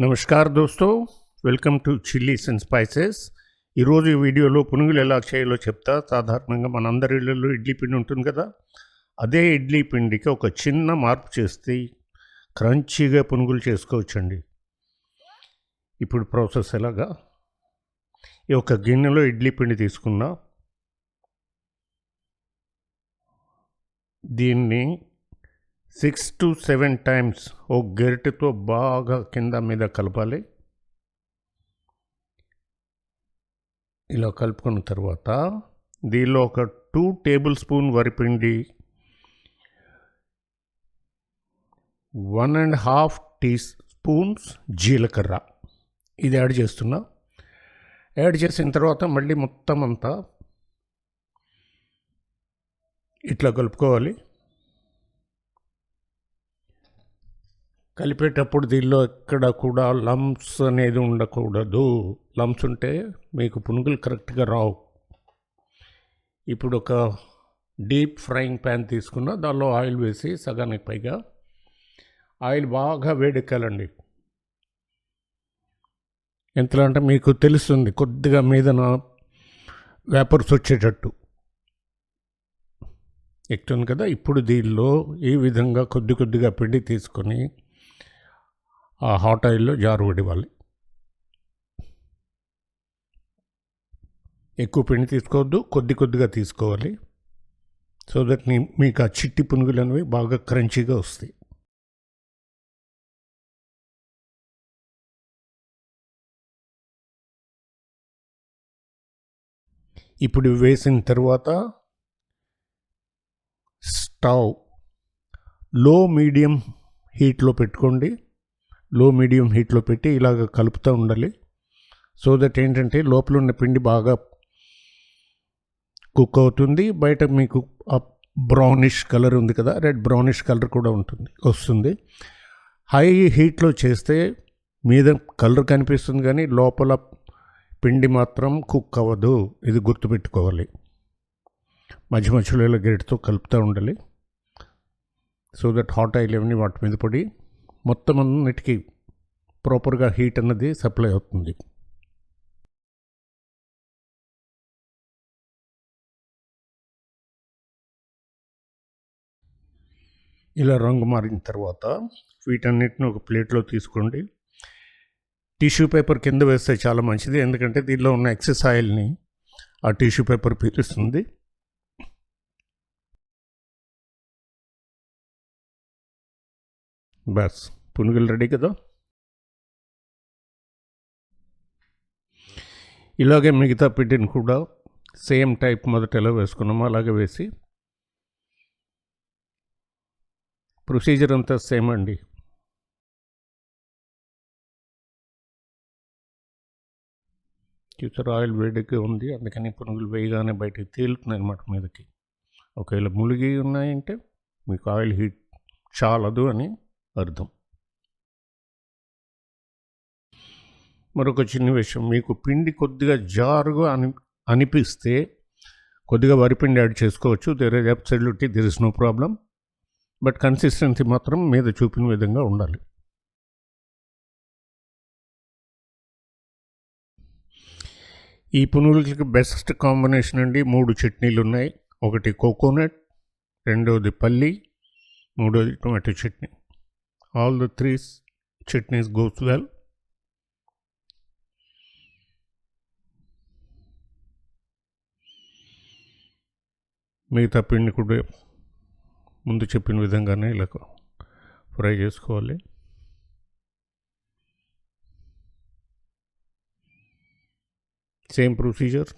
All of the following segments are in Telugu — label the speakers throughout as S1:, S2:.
S1: Namaskar దోస్తో. Welcome to chillies and spices ఈరోజు ఈ వీడియోలో పునుగులు ఎలా చేయాలో చెప్తా. సాధారణంగా మనందరి ఇళ్ళల్లో ఇడ్లీ పిండి ఉంటుంది కదా. అదే ఇడ్లీ పిండికి ఒక చిన్న మార్పు చేస్తే క్రంచీగా పునుగులు చేసుకోవచ్చండి. ఇప్పుడు ప్రాసెస్ ఎలాగా? ఈ ఒక గిన్నెలో ఇడ్లీ పిండి తీసుకున్నా దీన్ని సిక్స్ టు సెవెన్ టైమ్స్ ఓ గెరిటతో బాగా కింద మీద కలపాలి. ఇలా కలుపుకున్న తర్వాత దీనిలో ఒక టూ టేబుల్ స్పూన్ వరిపిండి one and half teaspoons జీలకర్ర. ఇది యాడ్ చేస్తున్నా. యాడ్ చేసిన తర్వాత మళ్ళీ మొత్తం అంతా ఇట్లా కలుపుకోవాలి. కలిపేటప్పుడు దీనిలో ఎక్కడ కూడా లంప్స్ అనేది ఉండకూడదు. లంప్స్ ఉంటే మీకు పునుగులు కరెక్ట్గా రావు. ఇప్పుడు ఒక డీప్ ఫ్రైయింగ్ ప్యాన్ తీసుకున్న దానిలో ఆయిల్ వేసి సగానికి పైగా ఆయిల్ బాగా వేడెక్కాలండి. ఎంతలా అంటే మీకు తెలుస్తుంది కొద్దిగా మీదన వేపర్స్ వచ్చేటట్టు. ఎక్కుతుంది కదా ఇప్పుడు దీనిలో ఈ విధంగా కొద్ది కొద్దిగా పిండి తీసుకొని ఆ హాట్ ఆయిల్లో జారువడివ్వాలి ఎక్కువ పిండి తీసుకోవద్దు కొద్ది కొద్దిగా తీసుకోవాలి. సో దట్ నీ మీకు ఆ చిట్టి పునుగులు అనేవి బాగా క్రంచీగా వస్తాయి. ఇప్పుడు వేసిన తర్వాత స్టవ్లో మీడియం హీట్లో పెట్టుకోండి. లో మీడియం హీట్లో పెట్టి ఇలాగ కలుపుతూ ఉండాలి. సో దట్ ఏంటంటే లోపల ఉన్న పిండి బాగా కుక్ అవుతుంది. బయట మీకు ఆ బ్రౌనిష్ కలర్ ఉంది కదా రెడ్ బ్రౌనిష్ కలర్ కూడా ఉంటుంది వస్తుంది. హై హీట్లో చేస్తే మీద కలర్ కనిపిస్తుంది కానీ లోపల పిండి మాత్రం కుక్ అవ్వదు. ఇది గుర్తుపెట్టుకోవాలి. మధ్య మధ్యలో ఇలా గరిటతో కలుపుతూ ఉండాలి. సో దట్ హాట్ ఆయిల్ ఏమని వాటి మీద పడి మొత్తం అన్నిటికీ ప్రాపర్గా హీట్ అన్నది సప్లై అవుతుంది. ఇలా రంగు మారిన తర్వాత వీటన్నిటిని ఒక ప్లేట్లో తీసుకోండి. టిష్యూ పేపర్ కింద వేస్తే చాలా మంచిది. ఎందుకంటే దీనిలో ఉన్న ఎక్సెస్ ఆయిల్ని ఆ టిష్యూ పేపర్ పీలుస్తుంది. బస్ పునుగులు రెడీ కదా? ఇలాగే మిగతా పిండిని కూడా సేమ్ టైప్ మొదట ఎలా వేసుకున్నామో అలాగే వేసి ప్రొసీజర్ అంతా సేమ్ అండి. చూసారు ఆయిల్ వేడిగా ఉంది. అందుకని పునుగులు వేయగానే బయటకు తేలుతున్నాయి అన్నమాట మీదకి. ఒకవేళ ములిగి ఉన్నాయంటే మీకు ఆయిల్ హీట్ చాలదు అని అర్థం. మరొక చిన్న విషయం. మీకు పిండి కొద్దిగా జారుగా అని అనిపిస్తే కొద్దిగా వరిపిండి యాడ్ చేసుకోవచ్చు. There is absolutely there is no problem but consistency మాత్రం మీద చూపిన విధంగా ఉండాలి. ఈ పునుగులకి బెస్ట్ కాంబినేషన్ అండి. మూడు చట్నీలు ఉన్నాయి. ఒకటి కోకోనట్ రెండవది పల్లి మూడోది tomato chutney. All the three chutneys goes well మిగతా పిండి కూడా ముందు చెప్పిన విధంగానే ఇలా ఫ్రై చేసుకోవాలి. Same procedure.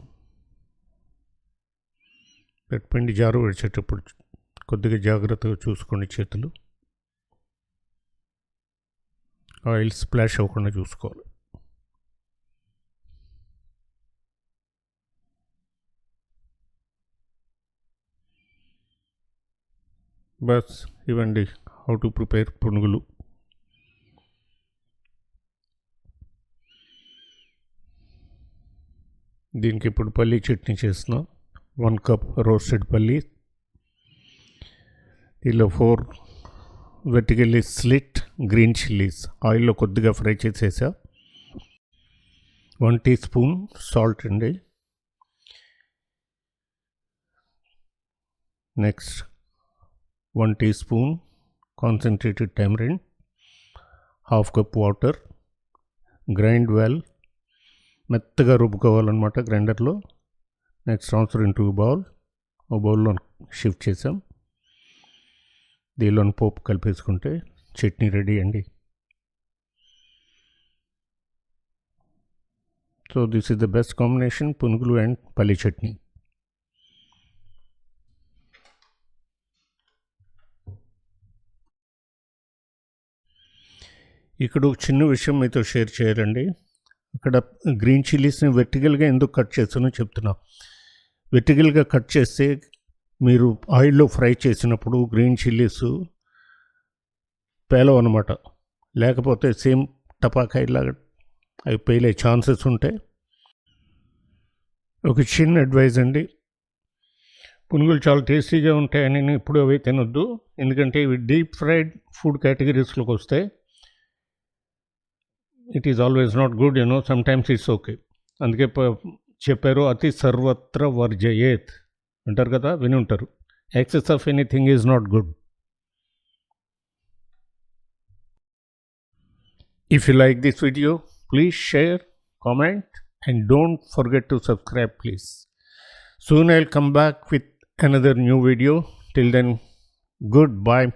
S1: పిండి జారు విడిచేటప్పుడు కొద్దిగా జాగ్రత్తగా చూసుకోండి చేతులు. ఆయిల్ స్ప్లాష్ అవ్వకుండా చూసుకోవాలి. బస్ ఇవ్వండి. హౌ టు ప్రిపేర్ పునుగులు. దీనికి ఇప్పుడు పల్లీ చట్నీ చేస్తున్నాం. వన్ కప్ రోస్టెడ్ పల్లీ. దీనిలో ఫోర్ వెటికెళ్ళి స్లిట్ గ్రీన్ చిల్లీస్ ఆయిల్లో కొద్దిగా ఫ్రై చేసేసా. వన్ టీ స్పూన్ సాల్ట్ అండి. Next one teaspoon concentrated tamarind half cup water grind well మెత్తగా రుబ్బుకోవాలన్నమాట గ్రైండర్లో. నెక్స్ట్ ట్రాన్స్ఫర్ టూ బౌల్ ఓ బౌల్లో షిఫ్ట్ చేసాం దీనిలో పోపు కలిపేసుకుంటే చట్నీ రెడీ అండి. So this is the best combination పునుగులు అండ్ పల్లి చట్నీ. ఇక్కడ ఒక చిన్న విషయం మీతో షేర్ చేయాలండి. అక్కడ గ్రీన్ చిల్లీస్ని వెర్టికల్గా ఎందుకు కట్ చేస్తానో చెప్తున్నా. వెర్టికల్గా కట్ చేస్తే మీరు ఆయిల్లో ఫ్రై చేసినప్పుడు గ్రీన్ చిల్లీస్ పేలవు అనమాట లేకపోతే సేమ్ టపాకాయలాగా అవి పేలే ఛాన్సెస్ ఉంటాయి ఒక చిన్న అడ్వైజ్ అండి. పునుగులు చాలా టేస్టీగా ఉంటాయని నేను ఇప్పుడు అవి తినొద్దు. ఎందుకంటే ఇవి డీప్ ఫ్రైడ్ ఫుడ్ కేటగిరీస్లోకి వస్తాయి it is always not good you know sometimes it's okay అందుకే చెప్పారు అతి సర్వత్ర వర్జయేత్. అంటారు కదా విని ఉంటారు excess of anything is not good if you like this video please share comment and don't forget to subscribe please soon I'll come back with another new video till then goodbye